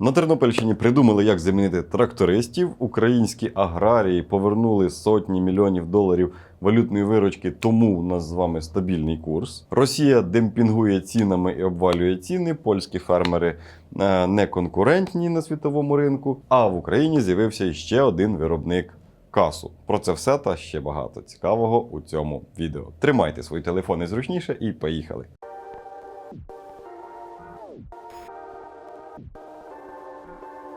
На Тернопільщині придумали, як замінити трактористів. Українські аграрії повернули сотні мільйонів доларів валютної виручки, тому у нас з вами стабільний курс. Росія демпінгує цінами і обвалює ціни. Польські фермери е, не конкурентні на світовому ринку. А в Україні з'явився ще один виробник касу. Про це все та ще багато цікавого у цьому відео. Тримайте свої телефони зручніше і поїхали.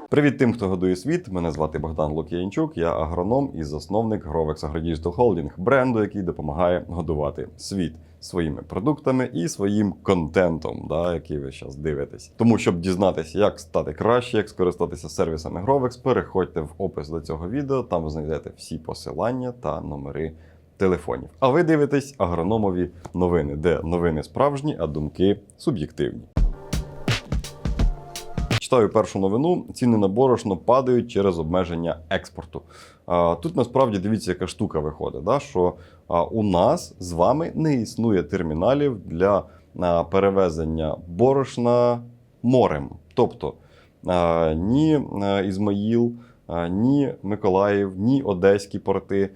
Привіт тим, хто годує світ. Мене звати Богдан Лук'янчук, я агроном і засновник Grovex AgroDigital Holding, бренду, який допомагає годувати світ своїми продуктами і своїм контентом, да, який ви зараз дивитесь. Тому, щоб дізнатися, як стати краще, як скористатися сервісами Grovex, переходьте в опис до цього відео. Там ви знайдете всі посилання та номери телефонів. А ви дивитесь агрономові новини, де новини справжні, а думки суб'єктивні. Читаю першу новину: ціни на борошно падають через обмеження експорту. Тут насправді дивіться, яка штука виходить, да? що у нас з вами не існує терміналів для перевезення борошна морем. Тобто ні Ізмаїл, ні Миколаїв, ні Одеські порти.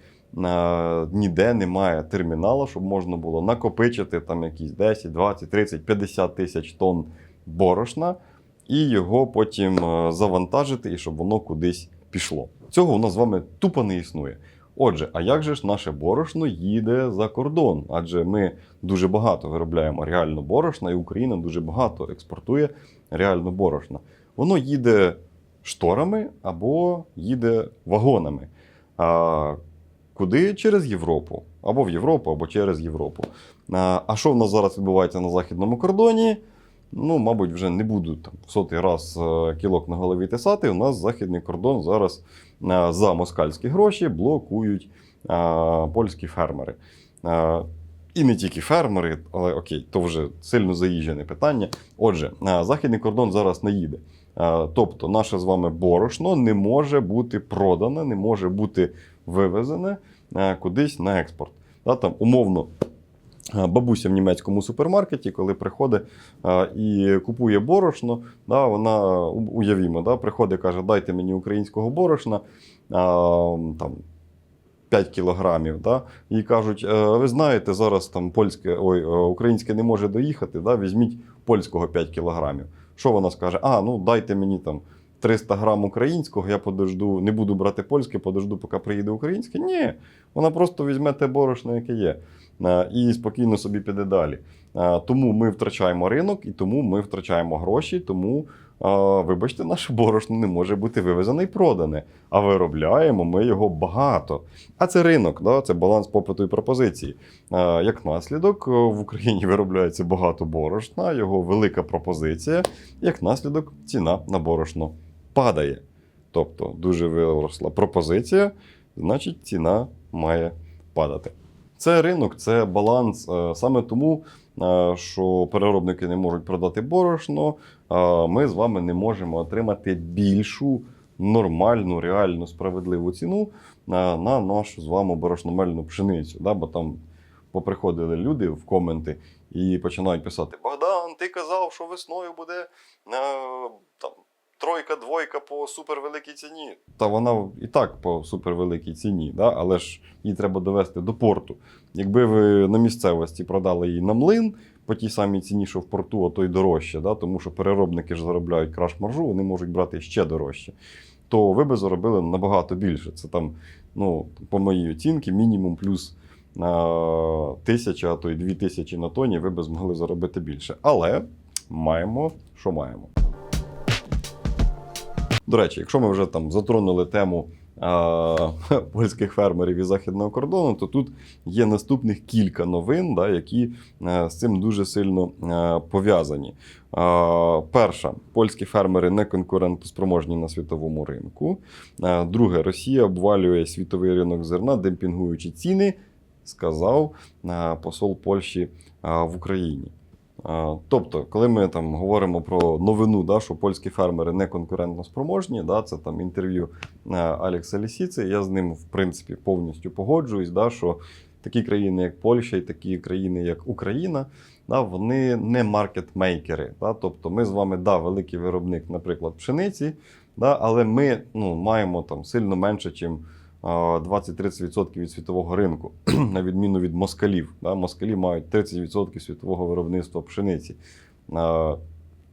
Ніде немає термінала, щоб можна було накопичити там якісь 10, 20, 30, 50 тисяч тонн борошна і його потім е, завантажити, і щоб воно кудись пішло. Цього у нас з вами тупо не існує. Отже, а як же ж наше борошно їде за кордон? Адже ми дуже багато виробляємо реально борошна, і Україна дуже багато експортує реально борошна. Воно їде шторами або їде вагонами. А куди? Через Європу. Або в Європу, або через Європу. А а що в нас зараз відбувається на західному кордоні? Ну, мабуть, вже не буду там в сотий раз е, кілок на голові тисати. У нас західний кордон зараз е, за москальські гроші блокують е, польські фермери. І не тільки фермери, але окей, то вже сильно заїжджене питання. Отже, західний кордон зараз не їде. Тобто, наше з вами борошно не може бути продане, не може бути вивезене кудись на експорт. Там, умовно, бабуся в німецькому супермаркеті, коли приходить і купує борошно, да, вона уявімо, да, приходить і каже, дайте мені українського борошна. Там, 5 кілограмів, да? їй кажуть, «Е, ви знаєте, зараз там польське, ой, е, українське не може доїхати, да? візьміть польського 5 кілограмів. Що вона скаже? А, ну дайте мені там 300 грам українського, я подожду, не буду брати польське, подожду, поки приїде українське. Ні, вона просто візьме те борошно, яке є, е, і спокійно собі піде далі. Е, Тому ми втрачаємо ринок і тому ми втрачаємо гроші. Тому, е, вибачте, наше борошно не може бути вивезене і продане. А виробляємо ми його багато. А це ринок, да? це баланс попиту і пропозиції. Як наслідок, в Україні виробляється багато борошна, його велика пропозиція. Як наслідок, ціна на борошно падає. Тобто дуже виросла пропозиція, значить ціна має падати. Це ринок, це баланс. Е, Саме тому, е, що переробники не можуть продати борошно, е, ми з вами не можемо отримати більшу нормальну, реальну справедливу ціну на, на нашу з вами борошномельну пшеницю. Бо там поприходили люди в коменти і починають писати: Богдан, ти казав, що весною буде е, там. Тройка, двойка по супервеликій ціні. Та вона і так по супервеликій ціні, да? але ж її треба довести до порту. Якби ви на місцевості продали її на млин по тій самій ціні, що в порту, а то й дорожче, да? тому що переробники ж заробляють краш маржу, вони можуть брати ще дорожче, то ви би заробили набагато більше. Це там, ну, по моїй оцінці, мінімум плюс тисяча, а то й дві тисячі на тоні, ви би змогли заробити більше. Але маємо, що маємо. До речі, якщо ми вже там затронули тему а, польських фермерів і західного кордону, то тут є наступних кілька новин, да, які е, з цим дуже сильно е, пов'язані. Перша, польські фермери не конкурентоспроможні на світовому ринку. А, друге, Росія обвалює світовий ринок зерна, демпінгуючи ціни, сказав е, посол Польщі е, в Україні. Тобто, коли ми там говоримо про новину, да, що польські фермери не конкурентно спроможні, да, це там інтерв'ю е, Алекса Лісіци, я з ним в принципі повністю погоджуюсь, да, що такі країни, як Польща, і такі країни, як Україна, да, вони не маркетмейкери. Да? Тобто ми з вами, да, великий виробник, наприклад, пшениці, да, але ми ну, маємо там сильно менше, ніж 20-30% від світового ринку, на відміну від москалів. Москалі мають 30% світового виробництва пшениці.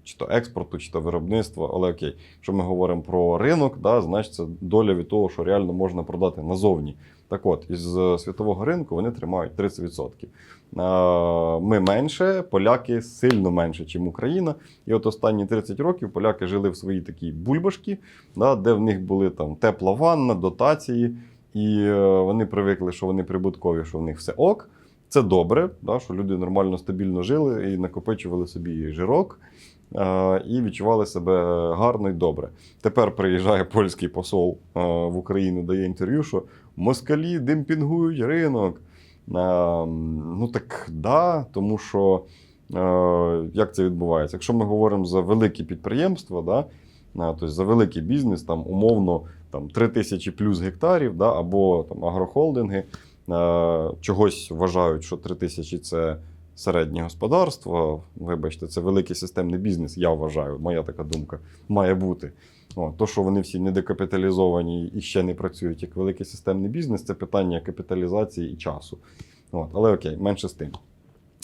Чи то експорту, чи то виробництва, але окей, якщо ми говоримо про ринок, да, значить це доля від того, що реально можна продати назовні. Так от, із е, світового ринку вони тримають 30%. Е, Ми менше, поляки сильно менше, ніж Україна. І от останні 30 років поляки жили в своїй такій бульбашці, де в них були там тепла ванна, дотації, і е, вони привикли, що вони прибуткові, що в них все ок. Це добре, да, що люди нормально стабільно жили і накопичували собі жирок і відчували себе гарно і добре. Тепер приїжджає польський посол в Україну, дає інтерв'ю, що москалі демпінгують ринок. Ну так да, тому що е, як це відбувається? Якщо ми говоримо за великі підприємства, да, тобто за великий бізнес, там умовно там, 3 тисячі плюс гектарів, да, або там, агрохолдинги, е, чогось вважають, що 3 тисячі це середнє господарство. Вибачте, це великий системний бізнес, я вважаю, моя така думка має бути. О, то, що вони всі недокапіталізовані і ще не працюють як великий системний бізнес, це питання капіталізації і часу. От, але окей, менше з тим.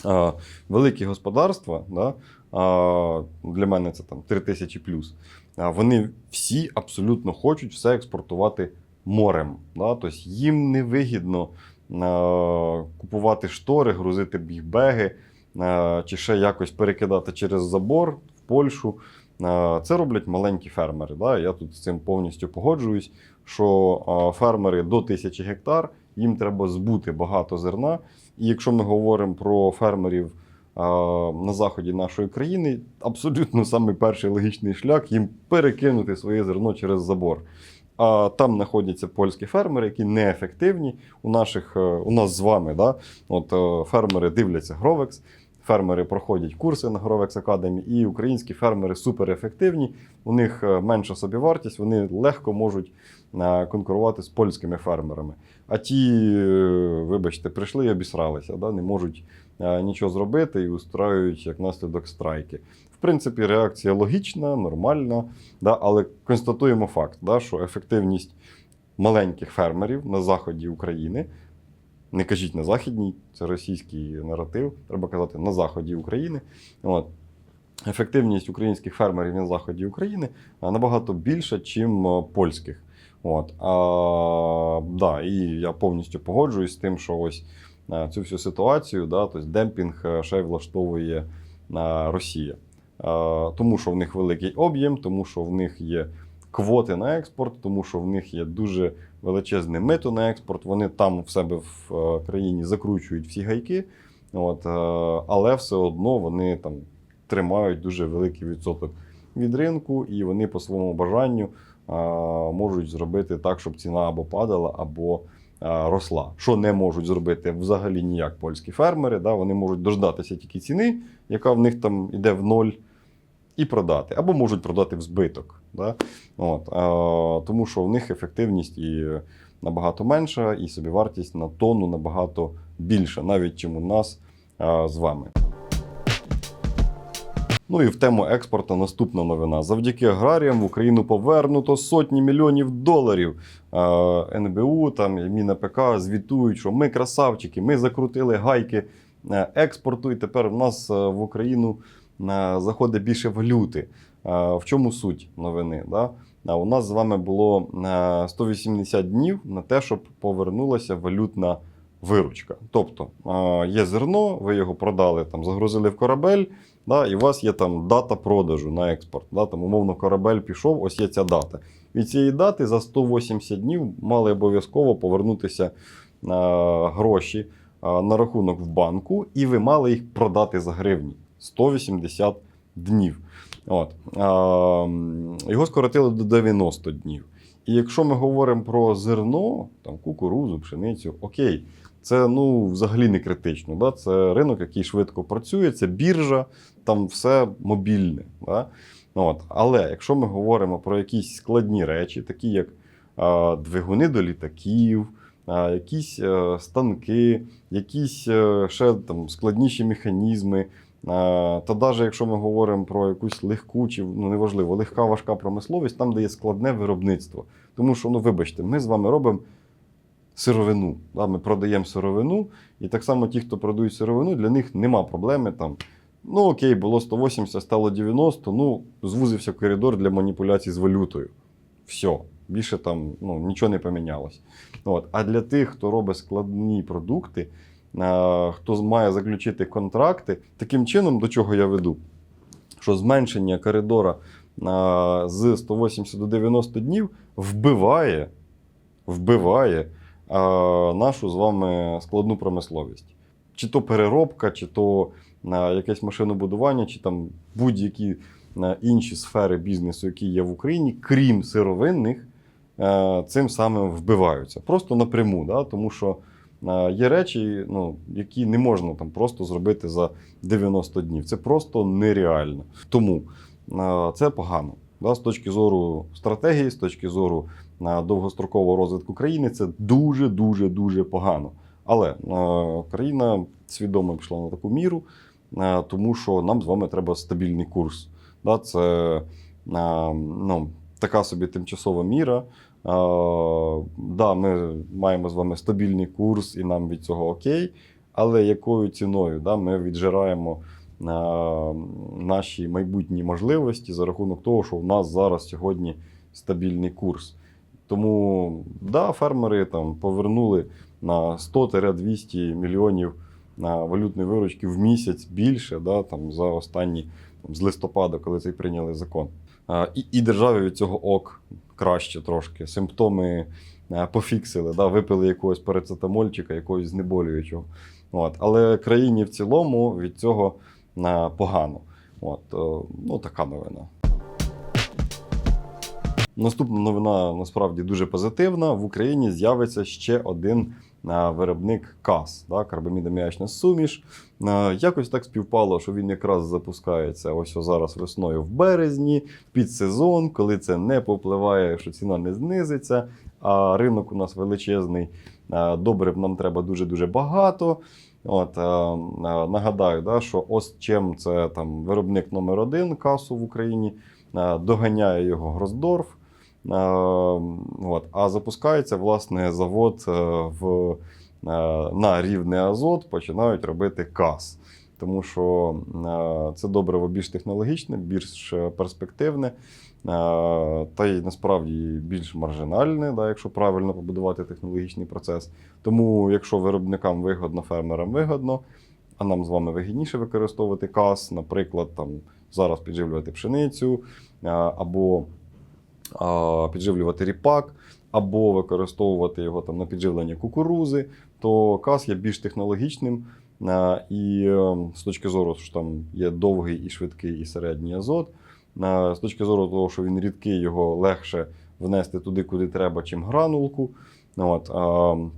А, великі господарства, да, а, для мене це там 3 тисячі плюс. А, вони всі абсолютно хочуть все експортувати морем. Да? Тобто їм не вигідно а, купувати штори, грузити бігбеги а, чи ще якось перекидати через забор в Польщу. Це роблять маленькі фермери. Да? Я тут з цим повністю погоджуюсь, що фермери до тисячі гектар їм треба збути багато зерна. І якщо ми говоримо про фермерів на заході нашої країни, абсолютно самий перший логічний шлях їм перекинути своє зерно через забор. А там знаходяться польські фермери, які неефективні. У наших е, у нас з вами, да? От е, фермери дивляться Гровекс, фермери проходять курси на Гровекс Academy, і українські фермери суперефективні. У них е, менша собівартість, вони легко можуть е, конкурувати з польськими фермерами. А ті, е, вибачте, прийшли і обісралися, да? не можуть нічого зробити і устраюють як наслідок страйки. В принципі, реакція логічна, нормальна, да? але констатуємо факт, да? що ефективність маленьких фермерів на заході України. Не кажіть на західній, це російський наратив. Треба казати на заході України. От. Ефективність українських фермерів на заході України набагато більша, ніж польських. От. А, да, і я повністю погоджуюсь з тим, що ось цю всю ситуацію, да, тобто демпінг ще й влаштовує Росія. Тому що в них великий об'єм, тому що в них є квоти на експорт, тому що в них є дуже величезне мито на експорт. Вони там в себе в е, країні закручують всі гайки, от, е, але все одно вони там тримають дуже великий відсоток від ринку, і вони по своєму бажанню е, можуть зробити так, щоб ціна або падала, або росла. Що не можуть зробити взагалі ніяк польські фермери. Да? Вони можуть дождатися тільки ціни, яка в них там йде в ноль. І продати, або можуть продати в збиток. Да? От, а, тому що в них ефективність і набагато менша, і собівартість на тонну набагато більша, навіть чим у нас а, з вами. Ну і в тему експорту наступна новина. Завдяки аграріям в Україну повернуто сотні мільйонів доларів. А, НБУ там і Міна ПК звітують, що ми красавчики, ми закрутили гайки е, експорту, і тепер в нас е, в Україну е, заходить більше валюти. Е, В чому суть новини? Да? У нас з вами було е, 180 днів на те, щоб повернулася валютна виручка. Тобто е, є зерно, ви його продали, там, загрузили в корабель, да, і у вас є там дата продажу на експорт. Да, там, умовно, корабель пішов, ось є ця дата. Від цієї дати за 180 днів мали обов'язково повернутися е, гроші е, на рахунок в банку, і ви мали їх продати за гривні 180 днів. От. Його скоротили до 90 днів. І якщо ми говоримо про зерно, там, кукурузу, пшеницю, окей, це ну, взагалі не критично. Да? Це ринок, який швидко працює, це біржа, там все мобільне. Да? От. Але якщо ми говоримо про якісь складні речі, такі як а, двигуни до літаків, а, якісь е, станки, якісь е, ще там складніші механізми. А, Та навіть якщо ми говоримо про якусь легку чи ну неважливо, легка важка промисловість, там де є складне виробництво. Тому що, ну вибачте, ми з вами робимо сировину. Да? Ми продаємо сировину, і так само ті, хто продають сировину, для них нема проблеми там. Ну окей, було 180, стало 90, ну, звузився коридор для маніпуляцій з валютою. Все. Більше там ну, нічого не помінялось. От. А для тих, хто робить складні продукти, хто має заключити контракти, таким чином, до чого я веду, що зменшення коридора з 180 до 90 днів вбиває, вбиває нашу з вами складну промисловість. Чи то переробка, чи то якесь машинобудування, чи там будь-які інші сфери бізнесу, які є в Україні, крім сировинних, е, цим самим вбиваються. Просто напряму, да? тому що е, є речі, ну, які не можна там просто зробити за 90 днів. Це просто нереально. Тому це погано. Да? З точки зору стратегії, з точки зору довгострокового розвитку країни, це дуже, дуже, дуже погано. Але країна свідомо пішла на таку міру, тому що нам з вами треба стабільний курс. Да? Це ну, така собі тимчасова міра. Да, ми маємо з вами стабільний курс, і нам від цього окей. Але якою ціною да, ми віджираємо наші майбутні можливості за рахунок того, що в нас зараз сьогодні стабільний курс. Тому да, фермери там повернули на 100-200 мільйонів валютної виручки в місяць більше да, там, за останні там, з листопада, коли цей прийняли закон. І, і державі від цього ок краще трошки. Симптоми пофіксили, да, випили якогось парацетамольчика, якогось знеболюючого. От. Але країні в цілому від цього погано. От. е, Ну, така новина. Наступна новина насправді дуже позитивна. В Україні з'явиться ще один виробник КАС, да, карбамідоміячна суміш. Якось так співпало, що він якраз запускається ось зараз весною в березні, під сезон, коли це не попливає, що ціна не знизиться. А ринок у нас величезний. а, Добрив нам треба дуже-дуже багато. От, е, е, нагадаю, да, що ось чим це там виробник номер один касу в Україні, е, доганяє його Гроздорф. Е, От, а запускається власне завод е, в, е, на рівне Азот, починають робити кас. Тому що е, це добриво більш технологічне, більш перспективне, та й насправді більш маржинальне, да, якщо правильно побудувати технологічний процес. Тому, якщо виробникам вигодно, фермерам вигодно, а нам з вами вигідніше використовувати кас, наприклад, там зараз підживлювати пшеницю або підживлювати ріпак, або використовувати його там на підживлення кукурузи, то кас є більш технологічним. І е, з точки зору, що там є довгий і швидкий, і середній азот. З точки зору того, що він рідкий, його легше внести туди, куди треба, чим гранулку. От,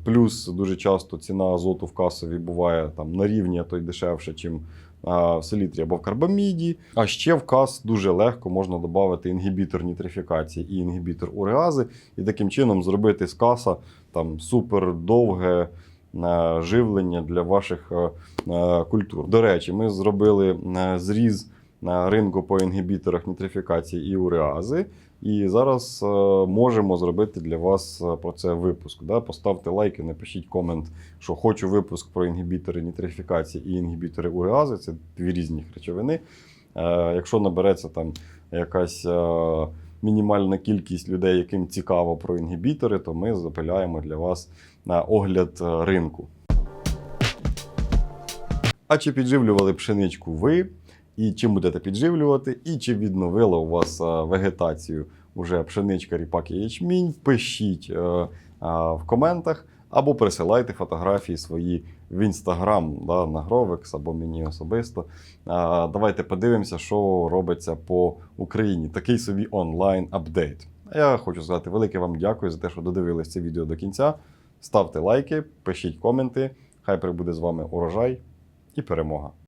плюс дуже часто ціна азоту в касові буває там на рівні, а то й дешевше, чим в селітрі або в карбаміді. А ще в кас дуже легко можна додати інгібітор нітрифікації і інгібітор уреази, і таким чином зробити з каса там супер довге е, живлення для ваших е, е, культур. До речі, ми зробили зріз ринку по інгібіторах нітрифікації і уреази. І зараз е, можемо зробити для вас е, про це випуск. Да? Поставте лайки, напишіть комент, що хочу випуск про інгібітори нітрифікації і інгібітори уреази. Це дві різні речовини. Е, якщо набереться там якась мінімальна кількість людей, яким цікаво про інгібітори, то ми запиляємо для вас на огляд ринку. А чи підживлювали пшеничку ви? І чим будете підживлювати, і чи відновила у вас е, вегетацію уже пшеничка, ріпак і ячмінь? Пишіть е, е, в коментах або присилайте фотографії свої в інстаграм да, на Гровекс або мені особисто. Е, Давайте подивимося, що робиться по Україні. Такий собі онлайн-апдейт. А Я хочу сказати велике вам дякую за те, що додивились це відео до кінця. Ставте лайки, пишіть коменти. Хай прибуде з вами урожай і перемога.